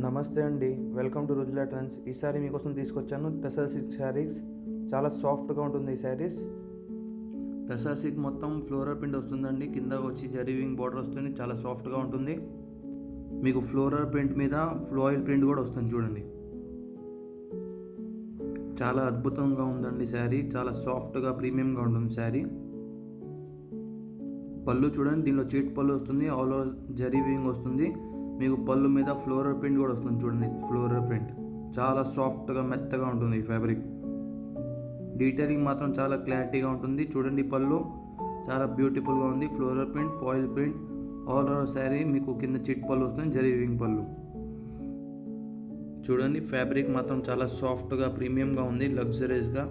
నమస్తే అండి. Welcome to Rujula trends. ఈ శారీ మీకోసం తీసుకొచ్చాను టెసర్ సిల్క్ శారీస్. చాలా సాఫ్ట్గా ఉంటుంది ఈ శారీస్. టెసర్ సిల్క్ మొత్తం ఫ్లోరల్ ప్రింట్ వస్తుందండి. కింద వచ్చి జరీవింగ్ బార్డర్ వస్తుంది. చాలా సాఫ్ట్గా ఉంటుంది. మీకు ఫ్లోరల్ ప్రింట్ మీద ఫ్లోయిల్ ప్రింట్ కూడా వస్తుంది చూడండి. చాలా అద్భుతంగా ఉందండి శారీ. చాలా సాఫ్ట్గా ప్రీమియంగా ఉంటుంది శారీ. పళ్ళు చూడండి. దీనిలో చీట్ పళ్ళు వస్తుంది. ఆల్ ఓవర్ జరీ వీవింగ్ వస్తుంది. మీకు పళ్ళు మీద ఫ్లోరర్ ప్రింట్ కూడా వస్తుంది చూడండి ఫ్లోరల్ ప్రింట్. చాలా సాఫ్ట్గా మెత్తగా ఉంటుంది ఈ ఫ్యాబ్రిక్. డీటెయిలింగ్ మాత్రం చాలా క్లారిటీగా ఉంటుంది. చూడండి పళ్ళు చాలా బ్యూటిఫుల్గా ఉంది. Floral print foil print all over sari మీకు కింద చిట్ పళ్ళు వస్తుంది జరీ పళ్ళు. చూడండి ఫ్యాబ్రిక్ మాత్రం చాలా సాఫ్ట్గా ప్రీమియంగా ఉంది లగ్జరీస్గా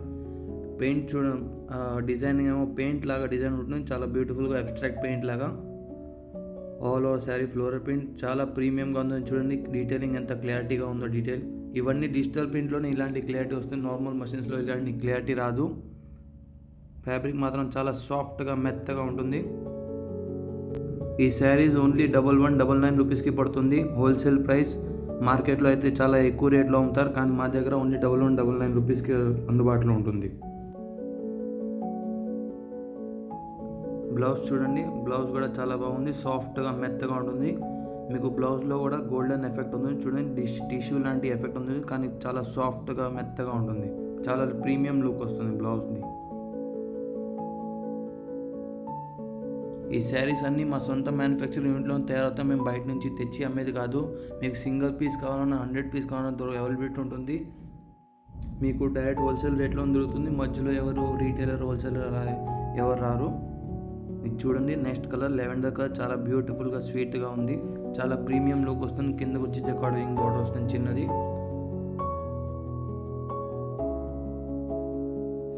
పెయింట్ చూడ డిజైన్ ఏమో పెయింట్ లాగా డిజైన్ ఉంటుంది. చాలా బ్యూటిఫుల్గా అబ్స్ట్రాక్ట్ పెయింట్ లాగా. All over sari floral print చాలా ప్రీమియంగా ఉందని చూడండి. డీటెయిలింగ్ ఎంత క్లారిటీగా ఉందో డీటెయిల్ ఇవన్నీ డిజిటల్ ప్రింట్లోనే ఇలాంటి క్లారిటీ వస్తుంది. నార్మల్ మషిన్స్లో ఇలాంటి క్లారిటీ రాదు. ఫ్యాబ్రిక్ మాత్రం చాలా సాఫ్ట్గా మెత్తగా ఉంటుంది. ఈ saris only double one double nine రూపీస్కి పడుతుంది. హోల్సేల్ ప్రైస్ మార్కెట్లో అయితే చాలా ఎక్కువ రేట్లో అమ్ముతారు. కానీ మా దగ్గర only double one double nine రూపీస్కి అందుబాటులో ఉంటుంది. బ్లౌజ్ చూడండి బ్లౌజ్ కూడా చాలా బాగుంది సాఫ్ట్గా మెత్తగా ఉంటుంది. మీకు బ్లౌజ్లో కూడా గోల్డెన్ ఎఫెక్ట్ ఉంది చూడండి డిష్ టిష్యూ లాంటి ఎఫెక్ట్ ఉంది కానీ చాలా సాఫ్ట్గా మెత్తగా ఉంటుంది. చాలా ప్రీమియం లుక్ వస్తుంది బ్లౌజ్ది. ఈ శారీస్ అన్నీ మా సొంత మ్యానుఫ్యాక్చరింగ్ యూనిట్లో తయారవుతాం మేము బయట నుంచి తెచ్చి అమ్మేది కాదు. మీకు సింగిల్ పీస్ కావాలన్నా హండ్రెడ్ పీస్ కావాలన్నా దొరక అవైలబిలిటీ ఉంటుంది. మీకు డైరెక్ట్ హోల్సేల్ రేట్లో దొరుకుతుంది. మధ్యలో ఎవరు రీటైలర్ హోల్సేలర్ ఎవరు రారు. ఇది చూడండి నెక్స్ట్ కలర్ లెవెండర్ కలర్ చాలా బ్యూటిఫుల్గా స్వీట్గా ఉంది. చాలా ప్రీమియం లుక్ వస్తుంది. కిందకు వచ్చి జకార్డింగ్ బోర్డర్ వస్తుంది చిన్నది.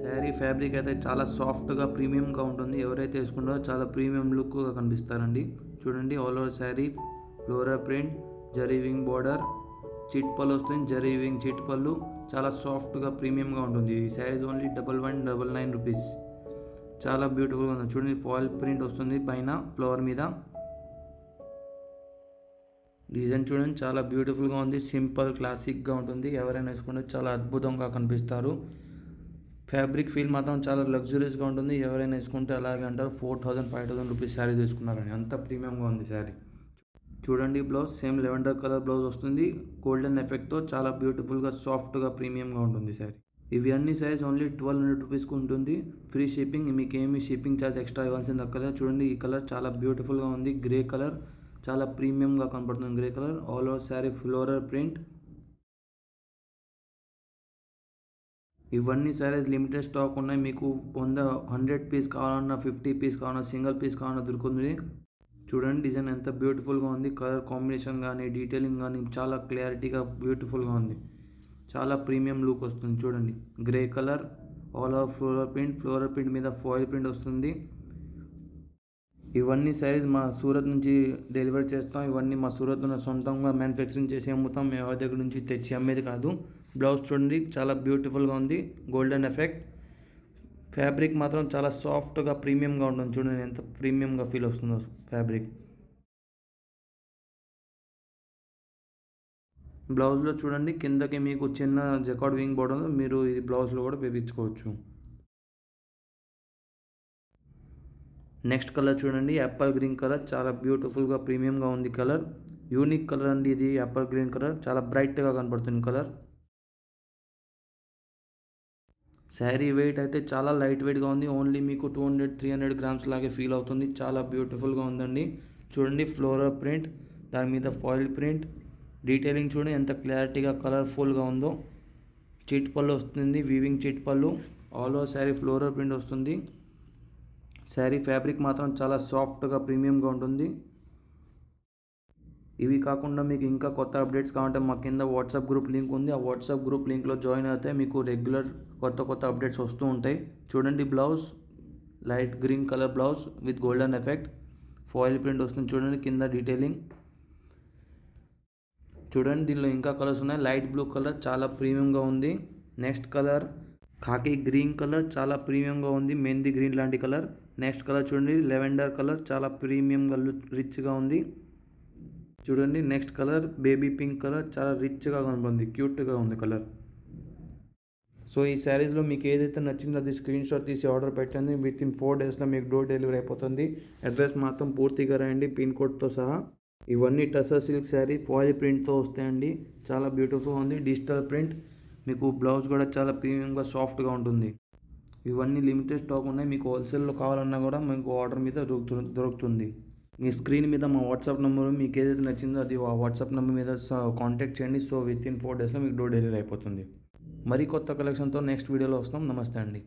శారీ ఫ్యాబ్రిక్ అయితే చాలా సాఫ్ట్గా ప్రీమియంగా ఉంటుంది. ఎవరైతే వేసుకుంటారో చాలా ప్రీమియం లుక్గా కనిపిస్తారండి. చూడండి all over sari flora print zari weaving border chit పళ్ళు వస్తుంది జరీవింగ్ చిట్ పళ్ళు చాలా సాఫ్ట్గా ప్రీమియంగా ఉంటుంది. ఈ saris only double one double nine rupees చాలా బ్యూటిఫుల్గా ఉంది. చూడండి ఫాయిల్ ప్రింట్ వస్తుంది పైన ఫ్లవర్ మీద. డిజైన్ చూడండి చాలా బ్యూటిఫుల్గా ఉంది. సింపుల్ క్లాసిక్గా ఉంటుంది. ఎవరైనా వేసుకుంటే చాలా అద్భుతంగా కనిపిస్తారు. ఫ్యాబ్రిక్ ఫీల్ మాత్రం చాలా లగ్జరీస్గా ఉంటుంది. ఎవరైనా వేసుకుంటే అలాగే అంటారు. Four thousand five thousand rupees sari తీసుకున్నారని. అంత ప్రీమియంగా ఉంది శారీ చూడండి blouse same lavender colour blouse వస్తుంది. గోల్డెన్ ఎఫెక్ట్తో చాలా బ్యూటిఫుల్గా సాఫ్ట్గా ప్రీమియంగా ఉంటుంది శారీ ఇవి అన్ని సైజ్ ఓన్లీ ట్వెల్వ్ హండ్రెడ్ రూపీస్కి ఉంటుంది ఫ్రీ షిప్పింగ్ మీకు ఏమి షిప్పింగ్ ఛార్జ్ ఎక్స్ట్రా ఇవ్వాల్సింది అక్కర్లేదు చూడండి ఈ కలర్ చాలా బ్యూటిఫుల్గా ఉంది. గ్రే కలర్ చాలా ప్రీమియంగా కనపడుతుంది grey colour all over sari floral print ఇవన్నీ సారీస్ లిమిటెడ్ స్టాక్ ఉన్నాయి. మీకు వంద హండ్రెడ్ పీస్ కావాలన్నా ఫిఫ్టీ పీస్ కావాలన్నా సింగిల్ పీస్ కావాలన్నా దొరుకుతుంది. చూడండి డిజైన్ ఎంత బ్యూటిఫుల్గా ఉంది. కలర్ కాంబినేషన్ కానీ డీటెయిలింగ్ కానీ చాలా క్లారిటీగా బ్యూటిఫుల్గా ఉంది. చాలా ప్రీమియం లుక్ వస్తుంది. చూడండి. Grey colour all over floral print floral print మీద ఫాయిల్ ప్రింట్ వస్తుంది. ఇవన్నీ సైజ్ మా సూరత్ నుంచి డెలివరీ చేస్తాం. ఇవన్నీ మా సూరత్లో సొంతంగా మ్యానుఫ్యాక్చరింగ్ చేసి అమ్ముతాం. మేము ఎవరి దగ్గర నుంచి తెచ్చి అమ్మేది కాదు. బ్లౌజ్ చూడండి. చాలా బ్యూటిఫుల్గా ఉంది. గోల్డెన్ ఎఫెక్ట్ ఫ్యాబ్రిక్ మాత్రం చాలా సాఫ్ట్గా ప్రీమియంగా ఉంటుంది. చూడండి ఎంత ప్రీమియంగా ఫీల్ వస్తుందో ఫ్యాబ్రిక్ బ్లౌజ్లో చూడండి కిందకి మీకు చిన్న జకాడ్ వింగ్ బోర్డర్ మీరు ఇది బ్లౌజ్లో కూడా వేపించుకోవచ్చు. నెక్స్ట్ కలర్ చూడండి యాపిల్ గ్రీన్ కలర్. చాలా బ్యూటిఫుల్గా ప్రీమియంగా ఉంది కలర్. యూనిక్ కలర్ అండి ఇది యాపల్ గ్రీన్ కలర్. చాలా బ్రైట్గా కనపడుతుంది కలర్. శారీ వెయిట్ అయితే చాలా లైట్ వెయిట్గా ఉంది. ఓన్లీ మీకు two hundred three hundred grams లాగే ఫీల్ అవుతుంది. చాలా బ్యూటిఫుల్గా ఉందండి. చూడండి ఫ్లోరల్ ప్రింట్ దాని మీద ఫాయిల్ ప్రింట్. డీటెయిలింగ్ చూడండి ఎంత క్లారిటీగా కలర్ఫుల్గా ఉందో. చిట్ పళ్ళు వస్తుంది వీవింగ్ చిట్ పళ్ళు all over sari floral print వస్తుంది. శారీ ఫ్యాబ్రిక్ మాత్రం చాలా సాఫ్ట్గా ప్రీమియంగా ఉంటుంది. ఇవి కాకుండా మీకు ఇంకా కొత్త అప్డేట్స్ కావాలంటే మా కింద వాట్సాప్ గ్రూప్ లింక్ ఉంది. ఆ వాట్సాప్ గ్రూప్ లింక్లో జాయిన్ అయితే మీకు రెగ్యులర్ కొత్త కొత్త అప్డేట్స్ వస్తూ ఉంటాయి. చూడండి blouse light green colour blouse with golden effect foil print వస్తుంది. చూడండి కింద డీటెయిలింగ్ చూడండి దీనిలో ఇంకా కలర్స్ ఉన్నాయి. లైట్ బ్లూ కలర్ చాలా ప్రీమియంగా ఉంది. Next colour khaki green colour చాలా ప్రీమియంగా ఉంది. మెంది గ్రీన్ లాంటి కలర్ నెక్స్ట్ కలర్ చూడండి లెవెండర్ కలర్ చాలా ప్రీమియంగా రిచ్గా ఉంది. చూడండి next colour baby pink colour చాలా రిచ్గా కనబడింది. క్యూట్గా ఉంది కలర్ సో ఈ శారీస్లో మీకు ఏదైతే నచ్చిందో అది స్క్రీన్ షాట్ తీసి ఆర్డర్ పెట్టండి. విత్ ఇన్ ఫోర్ డేస్లో మీకు డోర్ డెలివరీ అయిపోతుంది. అడ్రస్ మాత్రం పూర్తిగా రాయండి. పిన్ కోడ్తో సహా. ఇవన్నీ టసర్ సిల్క్ శారీ ఫాయిల్ ప్రింట్తో వస్తాయండి. చాలా బ్యూటిఫుల్గా ఉంది. Digital print. మీకు బ్లౌజ్ కూడా చాలా ప్రీమియంగా సాఫ్ట్గా ఉంటుంది. ఇవన్నీ లిమిటెడ్ స్టాక్ ఉన్నాయి. మీకు హోల్సేల్లో కావాలన్నా కూడా మీకు ఆర్డర్ మీద దొరుకుతుంది. మీ స్క్రీన్ మీద మా వాట్సాప్ నెంబర్. మీకు ఏదైతే నచ్చిందో అది ఆ వాట్సాప్ నెంబర్ మీద కాంటాక్ట్ చేయండి. సో విత్ ఇన్ ఫోర్ డేస్లో మీకు డోర్ డెలివరీ అయిపోతుంది. మరి కొత్త కలెక్షన్తో నెక్స్ట్ వీడియోలో వస్తాం. నమస్తే అండి.